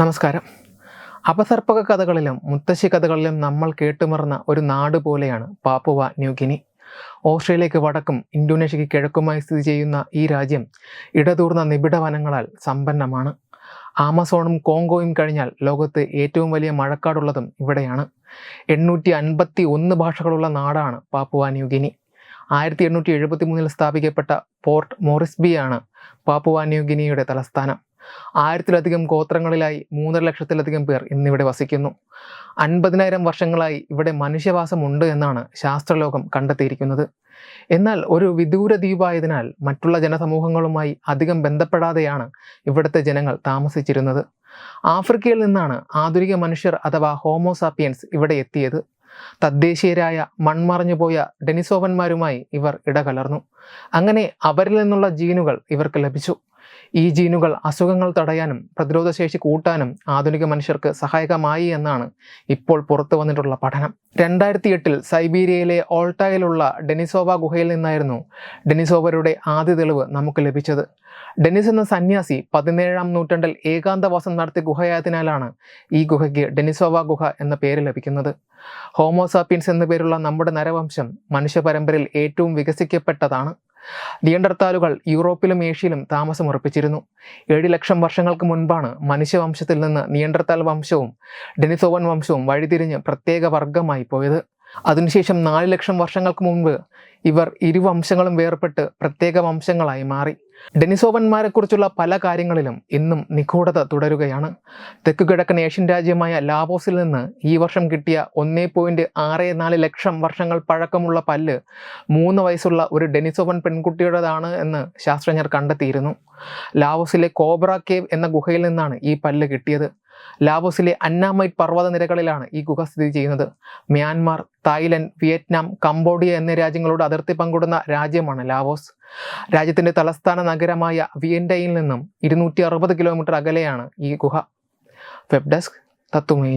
നമസ്കാരം. അപസർപ്പക കഥകളിലും മുത്തശ്ശി കഥകളിലും നമ്മൾ കേട്ടുമറന്ന ഒരു നാട് പോലെയാണ് പാപ്പുവ ന്യൂഗിനി ഓസ്ട്രേലിയക്ക് വടക്കും ഇന്തോനേഷ്യയ്ക്ക് കിഴക്കുമായി സ്ഥിതി ചെയ്യുന്ന ഈ രാജ്യം ഇടതൂർന്ന നിബിഡ വനങ്ങളാൽ സമ്പന്നമാണ്. ആമസോണും കോങ്കോയും കഴിഞ്ഞാൽ ലോകത്ത് ഏറ്റവും വലിയ മഴക്കാടുള്ളതും ഇവിടെയാണ്. എണ്ണൂറ്റി അൻപത്തി ഒന്ന് ഭാഷകളുള്ള നാടാണ് പാപ്പുവ ന്യൂഗിനി ആയിരത്തി എണ്ണൂറ്റി എഴുപത്തി മൂന്നിൽ സ്ഥാപിക്കപ്പെട്ട പോർട്ട് മോറിസ്ബിയാണ് പാപ്പുവ ന്യൂഗിനിയുടെ തലസ്ഥാനം. ആയിരത്തിലധികം ഗോത്രങ്ങളിലായി മൂന്നര ലക്ഷത്തിലധികം പേർ ഇന്നിവിടെ വസിക്കുന്നു. അൻപതിനായിരം വർഷങ്ങളായി ഇവിടെ മനുഷ്യവാസമുണ്ട് എന്നാണ് ശാസ്ത്രലോകം കണ്ടെത്തിയിരിക്കുന്നത്. എന്നാൽ ഒരു വിദൂര ദ്വീപായതിനാൽ മറ്റുള്ള ജനസമൂഹങ്ങളുമായി അധികം ബന്ധപ്പെടാതെയാണ് ഇവിടുത്തെ ജനങ്ങൾ താമസിച്ചിരുന്നത്. ആഫ്രിക്കയിൽ നിന്നാണ് ആധുനിക മനുഷ്യർ അഥവാ ഹോമോസാപ്പിയൻസ് ഇവിടെ എത്തിയത്. തദ്ദേശീയരായ മൺമറഞ്ഞുപോയ ഡെനിസോവന്മാരുമായി ഇവർ ഇടകലർന്നു. അങ്ങനെ അവരിൽ നിന്നുള്ള ജീനുകൾ ഇവർക്ക് ലഭിച്ചു. ഈ ജീനുകൾ അസുഖങ്ങൾ തടയാനും പ്രതിരോധശേഷി കൂട്ടാനും ആധുനിക മനുഷ്യർക്ക് സഹായകമായി എന്നാണ് ഇപ്പോൾ പുറത്തു വന്നിട്ടുള്ള പഠനം. രണ്ടായിരത്തി എട്ടിൽ സൈബീരിയയിലെ ഓൾട്ടായിലുള്ള ഡെനിസോവ ഗുഹയിൽ നിന്നായിരുന്നു ഡെനിസോവരുടെ ആദ്യ തെളിവ് നമുക്ക് ലഭിച്ചത്. ഡെനിസ് എന്ന സന്യാസി പതിനേഴാം നൂറ്റാണ്ടിൽ ഏകാന്തവാസം നടത്തിയ ഗുഹയായതിനാലാണ് ഈ ഗുഹയ്ക്ക് ഡെനിസോവ ഗുഹ എന്ന പേര് ലഭിക്കുന്നത്. ഹോമോസാപ്പിയൻസ് എന്ന പേരുള്ള നമ്മുടെ നരവംശം മനുഷ്യ പരമ്പരയിൽ ഏറ്റവും വികസിക്കപ്പെട്ടതാണ്. നിയണ്ടർത്താലുകൾ യൂറോപ്പിലും ഏഷ്യയിലും താമസമുറപ്പിച്ചിരുന്നു ഏഴ് ലക്ഷം വർഷങ്ങൾക്ക് മുൻപാണ് മനുഷ്യവംശത്തിൽ നിന്ന് നിയണ്ടർത്താൽ വംശവും ഡെനിസോവൻ വംശവും വഴിതിരിഞ്ഞ് പ്രത്യേക വർഗമായി പോയത്. അതിനുശേഷം നാല് ലക്ഷം വർഷങ്ങൾക്ക് മുൻപ് ഇവർ ഇരുവംശങ്ങളും വേർപെട്ട് പ്രത്യേക വംശങ്ങളായി മാറി. ഡെനിസോവന്മാരെക്കുറിച്ചുള്ള പല കാര്യങ്ങളിലും ഇന്നും നിഗൂഢത തുടരുകയാണ്. തെക്കു കിഴക്കൻ ഏഷ്യൻ രാജ്യമായ ലാവോസിൽ നിന്ന് ഈ വർഷം കിട്ടിയ ഒന്നേ പോയിന്റ് ആറ് നാല് ലക്ഷം വർഷങ്ങൾ പഴക്കമുള്ള പല്ല് മൂന്ന് വയസ്സുള്ള ഒരു ഡെനിസോവൻ പെൺകുട്ടിയുടേതാണ് എന്ന് ശാസ്ത്രജ്ഞർ കണ്ടെത്തിയിരുന്നു. ലാവോസിലെ കോബ്ര കേവ് എന്ന ഗുഹയിൽ നിന്നാണ് ഈ പല്ല് കിട്ടിയത്. ലാവോസിലെ അന്നാമൈറ്റ് പർവത നിരകളിലാണ് ഈ ഗുഹ സ്ഥിതി ചെയ്യുന്നത്. മ്യാൻമാർ തായ്ലൻഡ് വിയറ്റ്നാം കംബോഡിയ എന്നീ രാജ്യങ്ങളോട് അതിർത്തി പങ്കിടുന്ന രാജ്യമാണ് ലാവോസ്. രാജ്യത്തിന്റെ തലസ്ഥാന നഗരമായ വിയൻഡയിൽ നിന്നും ഇരുന്നൂറ്റി കിലോമീറ്റർ അകലെയാണ് ഈ ഗുഹ. വെബ് ഡെസ്ക് തത്തുമൈ